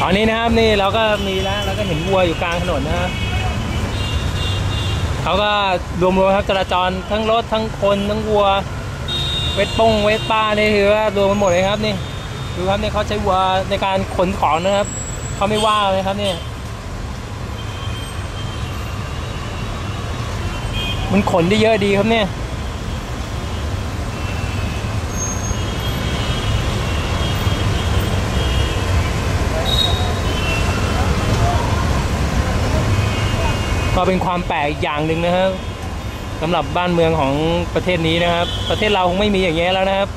ตอนนี้นะครับนี่เราก็มีแล้วเราก็เห็นวัวอยู่กลางถนนนะฮะเขาก็รวมๆครับจราจรทั้งรถทั้งคนทั้งวัว เวทปงเวทป้านี่คือว่ารวมกันหมดเลยครับนี่ดูครับนี่เขาใช้วัวในการขนของนะครับเขาไม่ว่าเลยครับนี่มันขนได้เยอะดีครับเนี่ย ก็เป็นความแปลกอีกอย่างหนึ่งนะครับสำหรับบ้านเมืองของประเทศนี้นะครับ ประเทศเราคงไม่มีอย่างเงี้ยแล้วนะครับ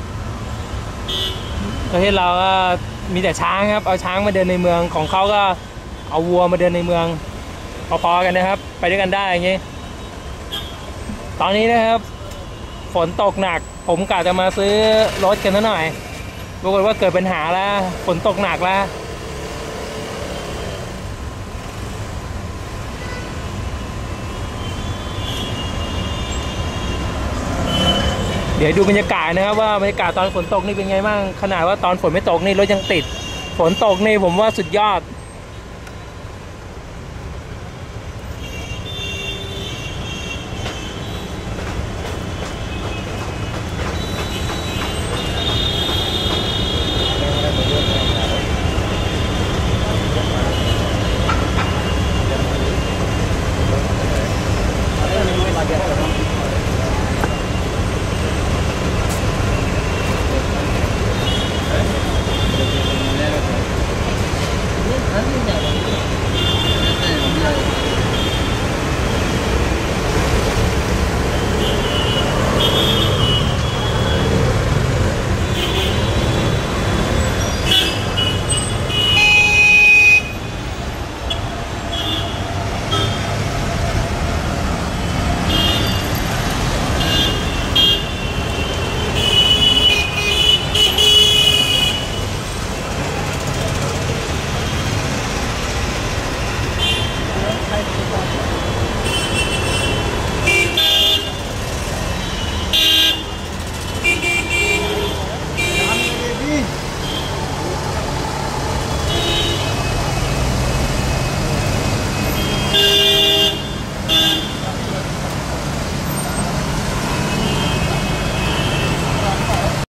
ประเทศเราก็มีแต่ช้างครับ เอาช้างมาเดินในเมืองของเขาก็เอาวัวมาเดินในเมืองพอๆกันนะครับ ไปด้วยกันได้อย่างงี้ตอนนี้นะครับ ฝนตกหนัก ผมกะจะมาซื้อรถกันซะหน่อยปรากฏว่าเกิดปัญหาแล้วฝนตกหนักแล้ว เดี๋ยวดูบรรยากาศนะครับว่าบรรยากาศตอนฝนตกนี่เป็นไงบ้างขนาดว่าตอนฝนไม่ตกนี่รถยังติด ฝนตกนี่ผมว่าสุดยอด